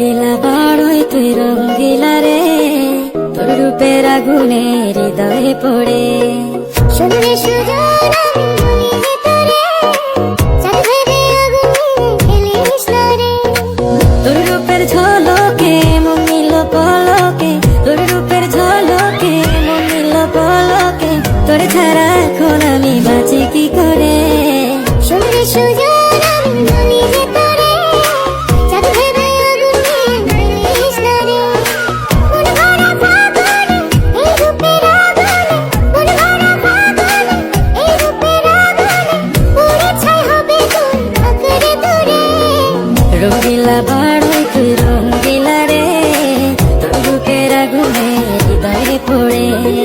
গেলা বাড়ই তুই রং দিলা রে। তোর রূপের আগুনে হৃদয়ে পড়ে। শুনরে তোর তোর ছাড়া এখন আমি বাঁচি কি করে? শুনরে সুজন রঙ্গিলা বাড়াই তুই রঙ্গিলা রে তোর বুকের আগুনে হৃদয়ে পড়ে।